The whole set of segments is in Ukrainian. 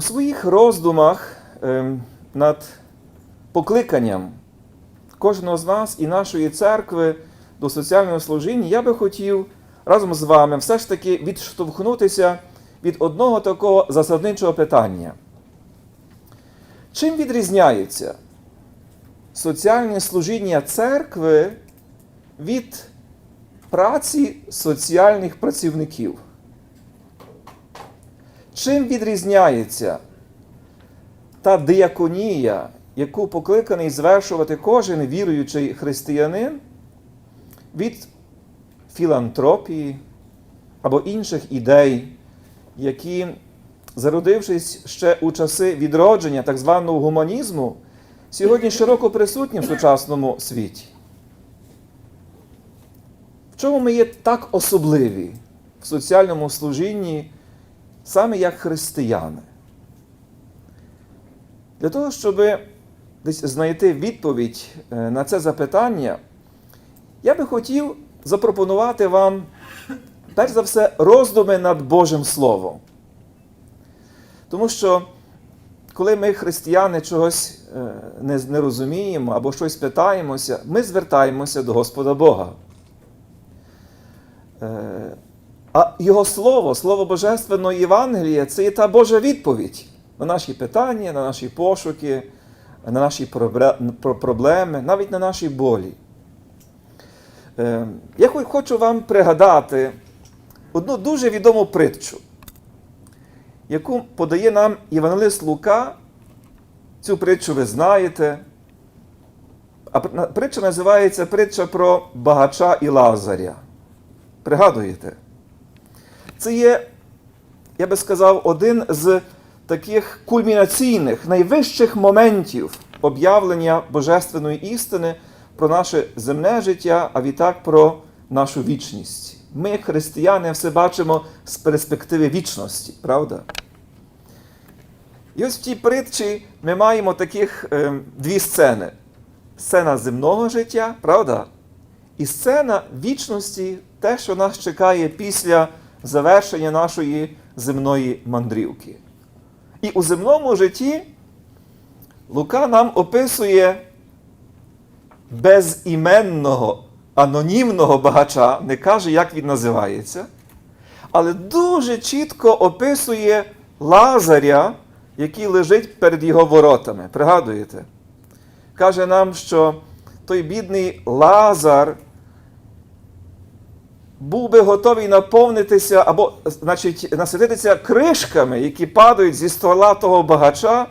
У своїх роздумах ем, над покликанням кожного з нас і нашої церкви до соціального служіння я би хотів разом з вами все ж таки відштовхнутися від одного такого засадничого питання. Чим відрізняється соціальне служіння церкви від праці соціальних працівників? Чим відрізняється та диаконія, яку покликаний звершувати кожен віруючий християнин від філантропії або інших ідей, які, зародившись ще у часи відродження так званого гуманізму, сьогодні широко присутні в сучасному світі? В чому ми є так особливі в соціальному служінні? Саме як християни. Для того, щоб десь знайти відповідь е, на це запитання, я би хотів запропонувати вам, перш за все, роздуми над Божим Словом. Тому що, коли ми, християни, чогось е, не, не розуміємо або щось питаємося, ми звертаємося до Господа Бога. А Його Слово, Слово Божественного Євангелія це є та Божа відповідь на наші питання, на наші пошуки, на наші проблеми, навіть на наші болі. Е, я хочу вам пригадати одну дуже відому притчу, яку подає нам Євангелист Лука. Цю притчу ви знаєте. А притча називається притча про багача і Лазаря. Пригадуєте? Це є, я би сказав, один з таких кульмінаційних, найвищих моментів об'явлення Божественної істини про наше земне життя, а відтак про нашу вічність. Ми, християни, все бачимо з перспективи вічності, правда? І ось в тій притчі ми маємо таких е, дві сцени: сцена земного життя, правда? І сцена вічності, те, що нас чекає після завершення нашої земної мандрівки. І у земному житті Лука нам описує безіменного, анонімного багача, не каже, як він називається, але дуже чітко описує Лазаря, який лежить перед його воротами. Пригадуєте? Каже нам, що той бідний Лазар був би готовий наповнитися або, значить, насититися кришками, які падають зі ствола того багача,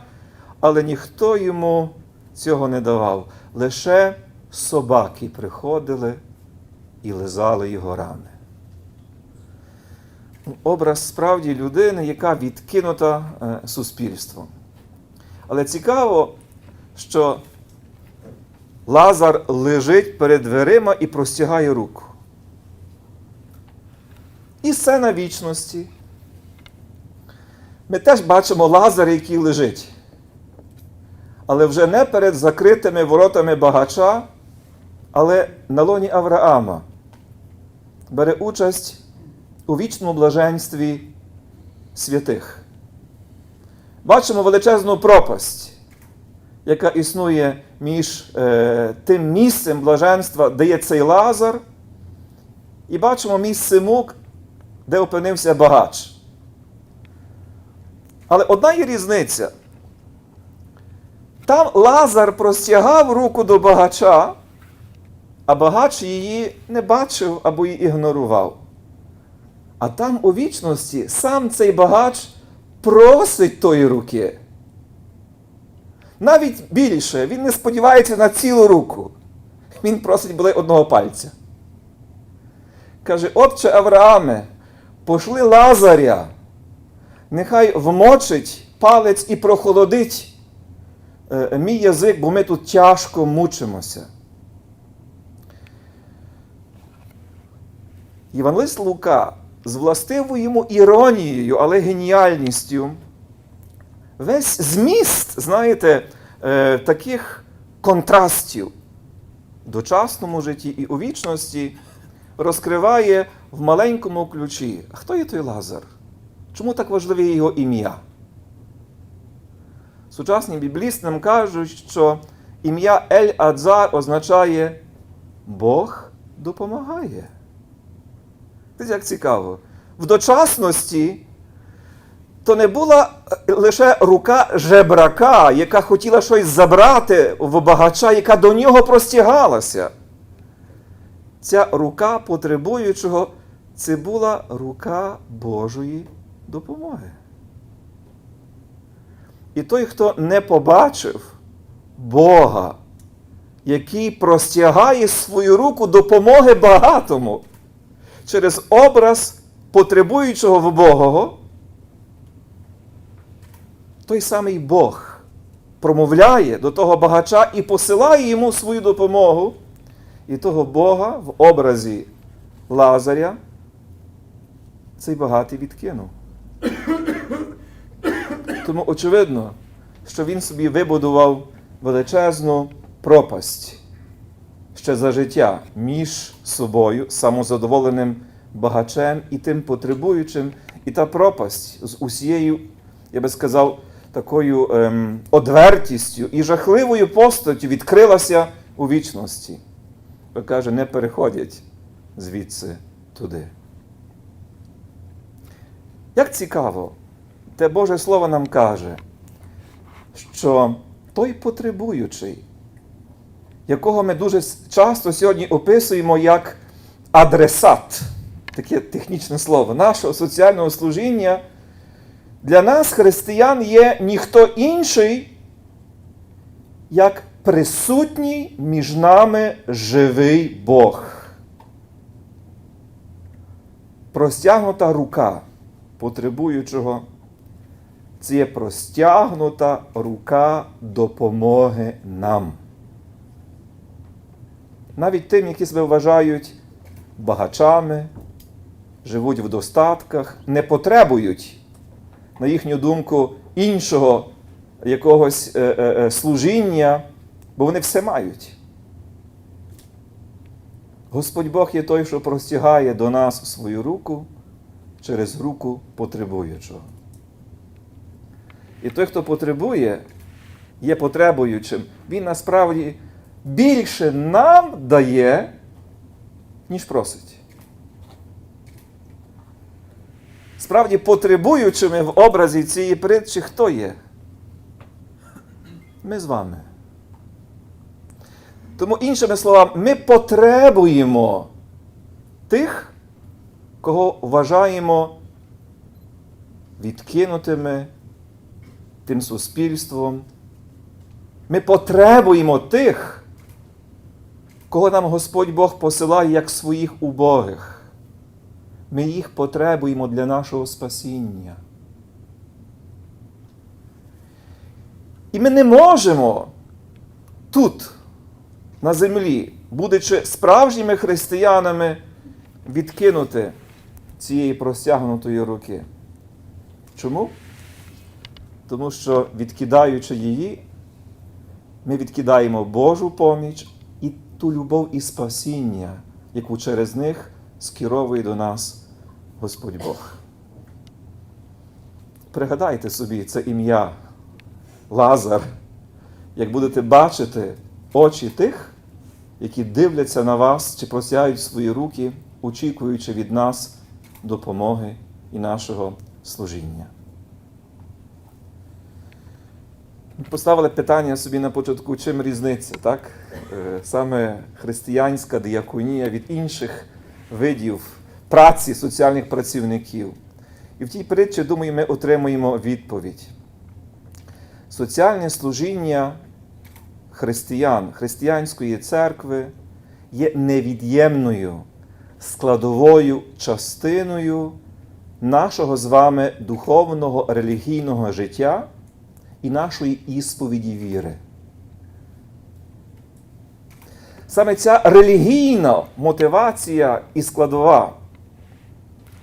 але ніхто йому цього не давав. Лише собаки приходили і лизали його рани. Образ справді людини, яка відкинута е, суспільством. Але цікаво, що Лазар лежить перед дверима і простягає руку. І сцена вічності. Ми теж бачимо Лазар, який лежить. Але вже не перед закритими воротами багача, але на лоні Авраама бере участь у вічному блаженстві святих. Бачимо величезну пропасть, яка існує між е, тим місцем блаженства, де є цей Лазар, і бачимо місце мук, де опинився багач. Але одна є різниця. Там Лазар простягав руку до багача, а багач її не бачив або її ігнорував. А там у вічності сам цей багач просить тої руки. Навіть більше, він не сподівається на цілу руку. Він просить були одного пальця. Каже, отче Аврааме, пошли Лазаря, нехай вмочить палець і прохолодить е, мій язик, бо ми тут тяжко мучимося. Євангелист Лука з властивою йому іронією, але геніальністю. Весь зміст, знаєте, е, таких контрастів дочасному житті і у вічності розкриває в маленькому ключі. Хто є той Лазар? Чому так важливе його ім'я? Сучасні біблісти нам кажуть, що ім'я Ель Адзар означає Бог допомагає. Це як цікаво. В дочасності то не була лише рука жебрака, яка хотіла щось забрати в багача, яка до нього простягалася. Ця рука потребуючого це була рука Божої допомоги. І той, хто не побачив Бога, який простягає свою руку допомоги багатому через образ потребуючого в Богого, той самий Бог промовляє до того багача і посилає йому свою допомогу, і того Бога в образі Лазаря цей багатий відкинув. Тому очевидно, що він собі вибудував величезну пропасть ще за життя між собою, самозадоволеним багачем і тим потребуючим, і та пропасть з усією, я би сказав, такою ем, одвертістю і жахливою постаттю відкрилася у вічності. Бо каже, не переходять звідси туди. Як цікаво, те Боже Слово нам каже, що той потребуючий, якого ми дуже часто сьогодні описуємо як адресат, таке технічне слово, нашого соціального служіння, для нас, християн, є ніхто інший, як присутній між нами живий Бог. Простягнута рука потребуючого це є простягнута рука допомоги нам. Навіть тим, які себе вважають багачами, живуть в достатках, не потребують, на їхню думку, іншого якогось е, е, е, служіння, бо вони все мають. Господь Бог є той, що простягає до нас свою руку через руку потребуючого. І той, хто потребує, є потребуючим, він насправді більше нам дає, ніж просить. Справді, потребуючими в образі цієї притчі хто є? Ми з вами. Тому, іншими словами, ми потребуємо тих, кого вважаємо відкинутими тим суспільством. Ми потребуємо тих, кого нам Господь Бог посилає як своїх убогих. Ми їх потребуємо для нашого спасіння. І ми не можемо тут, на землі, будучи справжніми християнами, відкинути цієї простягнутої руки. Чому? Тому що, відкидаючи її, ми відкидаємо Божу поміч і ту любов і спасіння, яку через них скеровує до нас Господь Бог. Пригадайте собі це ім'я Лазар, як будете бачити очі тих, які дивляться на вас чи простягають свої руки, очікуючи від нас допомоги і нашого служіння. Поставили питання собі на початку, чим різниця, так? Е, Саме християнська діаконія від інших видів праці соціальних працівників. І в тій притчі, думаю, ми отримуємо відповідь. Соціальне служіння християн, християнської церкви є невід'ємною складовою частиною нашого з вами духовного релігійного життя і нашої ісповіді віри. Саме ця релігійна мотивація і складова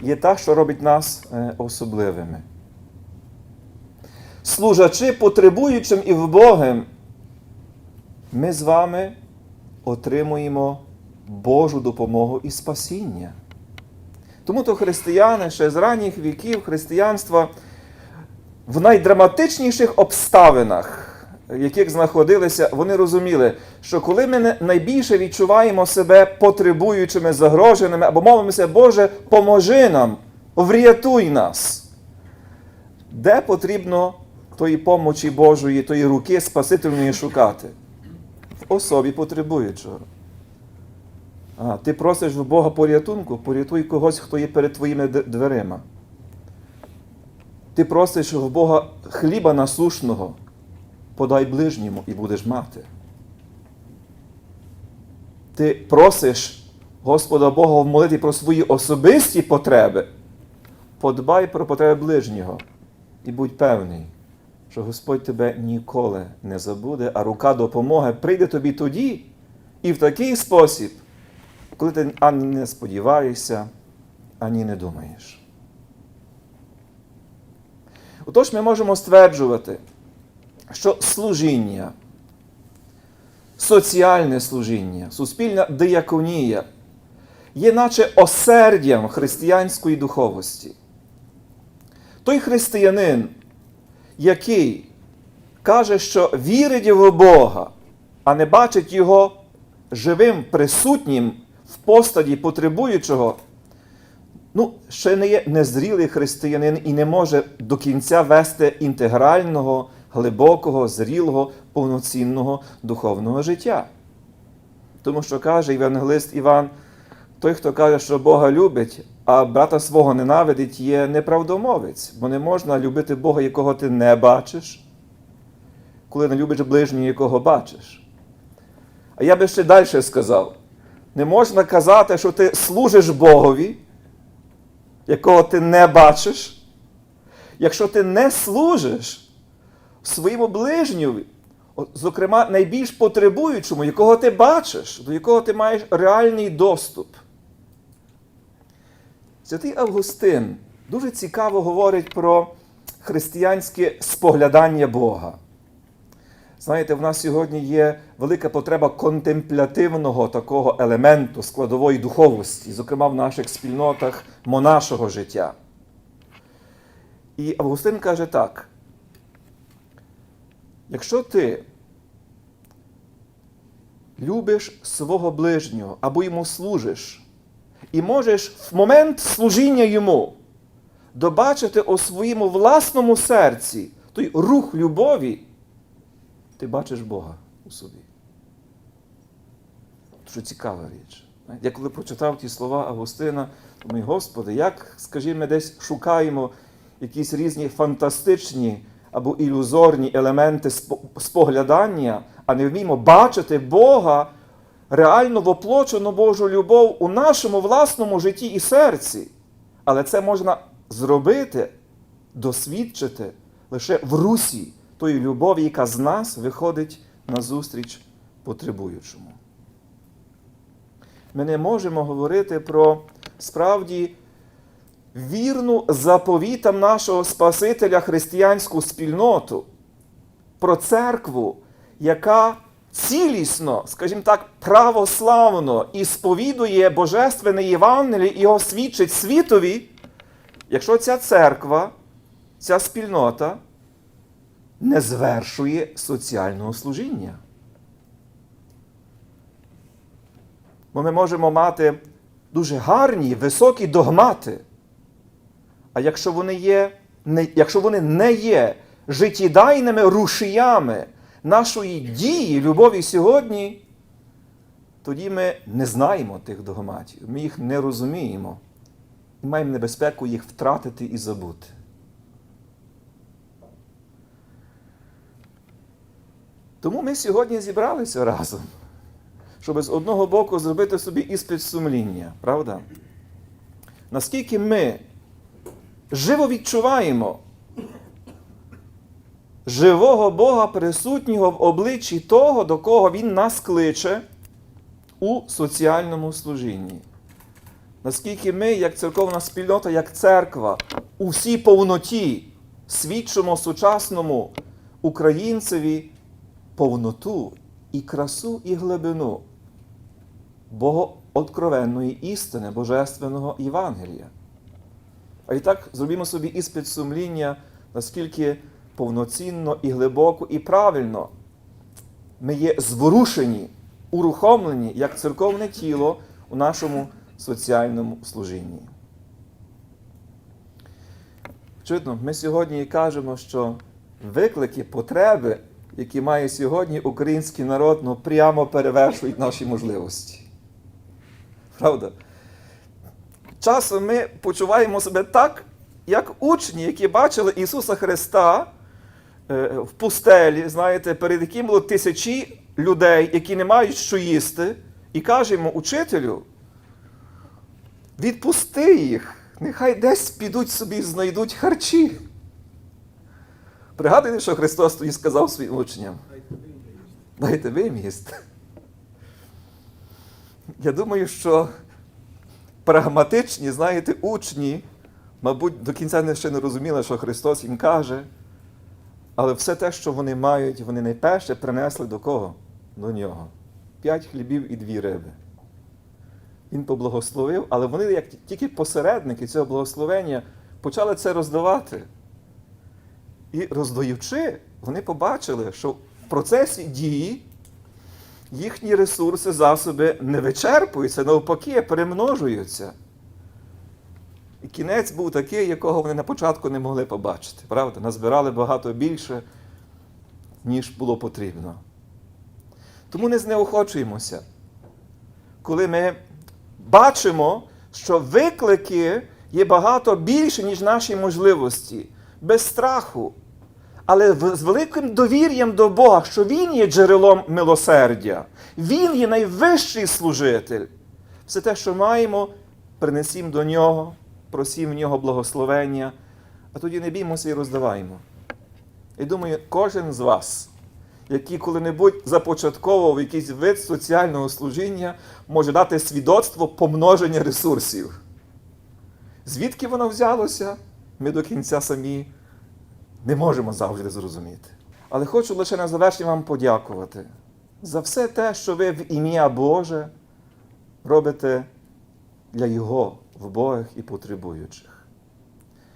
є та, що робить нас е, особливими. Служачи потребуючим і вбогим, ми з вами отримуємо Божу допомогу і спасіння. Тому то християни ще з ранніх віків християнства в найдраматичніших обставинах, в яких знаходилися, вони розуміли, що коли ми найбільше відчуваємо себе потребуючими, загроженими, або мовимося, Боже, поможи нам, врятуй нас. Де потрібно тої помочі Божої, тої руки Спасительної шукати? В особі потребуючого. А, ти просиш в Бога порятунку, порятуй когось, хто є перед твоїми дверима. Ти просиш в Бога хліба насушного, подай ближньому і будеш мати. Ти просиш Господа Бога в молитві про свої особисті потреби, подбай про потреби ближнього і будь певний, що Господь тебе ніколи не забуде, а рука допомоги прийде тобі тоді і в такий спосіб, коли ти ані не сподіваєшся, ані не думаєш. Отож, ми можемо стверджувати, що служіння, соціальне служіння, суспільна дияконія є наче осердям християнської духовості. Той християнин, який каже, що вірить в Бога, а не бачить Його живим, присутнім в постаді потребуючого, ну, ще не є незрілий християнин і не може до кінця вести інтегрального, глибокого, зрілого, повноцінного духовного життя. Тому що каже Євангелист Іван, той, хто каже, що Бога любить, а брата свого ненавидить, є неправдомовець, бо не можна любити Бога, якого ти не бачиш, коли не любиш ближнього, якого бачиш. А я би ще далі сказав: не можна казати, що ти служиш Богові, якого ти не бачиш, якщо ти не служиш своєму ближньому, зокрема, найбільш потребуючому, якого ти бачиш, до якого ти маєш реальний доступ. Святий Августин дуже цікаво говорить про християнське споглядання Бога. Знаєте, в нас сьогодні є велика потреба контемплятивного такого елементу складової духовості, зокрема в наших спільнотах монашого життя. І Августин каже так: якщо ти любиш свого ближнього або йому служиш, і можеш в момент служіння йому добачити у своєму власному серці той рух любові, ти бачиш Бога у собі. Що цікава річ. Я коли прочитав ті слова Августина, думаю, Господи, як, скажімо, ми десь шукаємо якісь різні фантастичні або ілюзорні елементи споглядання, а не вміємо бачити Бога, реально воплочену Божу любов у нашому власному житті і серці. Але це можна зробити, досвідчити лише в русі тої любові, яка з нас виходить назустріч потребуючому. Ми не можемо говорити про справді вірну заповітам нашого Спасителя християнську спільноту, про церкву, яка цілісно, скажімо так, православно і сповідує Божественне Євангеліє і його свідчить світові, якщо ця церква, ця спільнота не звершує соціального служіння. Бо ми можемо мати дуже гарні, високі догмати. А якщо вони, є, не, якщо вони не є життєдайними рушіями нашої дії, любові сьогодні, тоді ми не знаємо тих догматів, ми їх не розуміємо і маємо небезпеку їх втратити і забути. Тому ми сьогодні зібралися разом, щоб з одного боку зробити собі іспит сумління, правда? Наскільки ми живо відчуваємо живого Бога, присутнього в обличчі того, до кого Він нас кличе у соціальному служінні. Наскільки ми, як церковна спільнота, як церква, у всій повноті свідчимо сучасному українцеві повноту і красу, і глибину богооткровенної істини, Божественного Євангелія. А і так зробімо собі іспит сумління, наскільки повноцінно і глибоко і правильно ми є зворушені, урухомлені як церковне тіло у нашому соціальному служінні. Очевидно, ми сьогодні кажемо, що виклики, потреби, які має сьогодні український народ, ну прямо перевершують наші можливості. Правда? Часом ми почуваємо себе так, як учні, які бачили Ісуса Христа е, в пустелі, знаєте, перед яким було тисячі людей, які не мають що їсти, і кажемо учителю, відпусти їх, нехай десь підуть собі, знайдуть харчі. Пригадуєте, що Христос тоді сказав своїм учням? Дайте ви їм їсти. Я думаю, що прагматичні, знаєте, учні, мабуть, до кінця не ще не розуміли, що Христос їм каже. Але все те, що вони мають, вони найперше принесли до кого? До нього. П'ять хлібів і дві риби. Він поблагословив, але вони, як тільки посередники цього благословення, почали це роздавати. І роздаючи, вони побачили, що в процесі дії їхні ресурси, засоби не вичерпуються, навпаки, перемножуються. І кінець був такий, якого вони на початку не могли побачити. Правда? Назбирали багато більше, ніж було потрібно. Тому не знеохочуємося, коли ми бачимо, що виклики є багато більше, ніж наші можливості, без страху, але з великим довір'ям до Бога, що Він є джерелом милосердя, Він є найвищий служитель. Все те, що маємо, принесімо до Нього, просім в Нього благословення, а тоді не біймося і роздаваємо. І думаю, кожен з вас, який коли-небудь започатковував якийсь вид соціального служіння, може дати свідоцтво помноження ресурсів. Звідки воно взялося, ми до кінця самі не можемо завжди зрозуміти. Але хочу лише на завершення вам подякувати за все те, що ви в ім'я Боже робите для Його вбогих і потребуючих.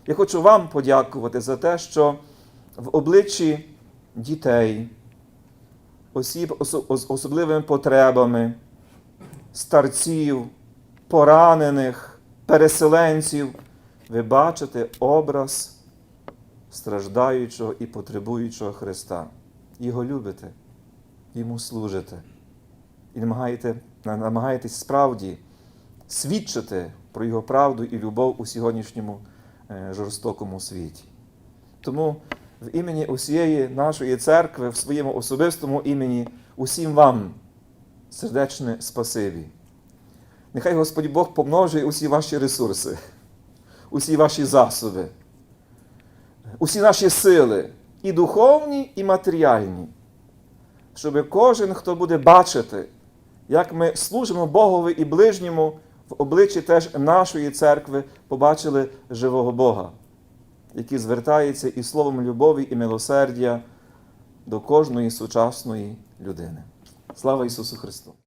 Я хочу вам подякувати за те, що в обличчі дітей, осіб ос- особливими потребами, старців, поранених, переселенців, ви бачите образ страждаючого і потребуючого Христа. Його любите, йому служите. І намагаєте, намагаєтесь справді свідчити про його правду і любов у сьогоднішньому е, жорстокому світі. Тому в імені усієї нашої церкви, в своєму особистому імені, усім вам сердечне спасибі. Нехай Господь Бог помножує усі ваші ресурси, усі ваші засоби, усі наші сили, і духовні, і матеріальні, щоб кожен, хто буде бачити, як ми служимо Богові і ближньому в обличчі теж нашої церкви, побачили живого Бога, який звертається і словом любові і милосердя до кожної сучасної людини. Слава Ісусу Христу!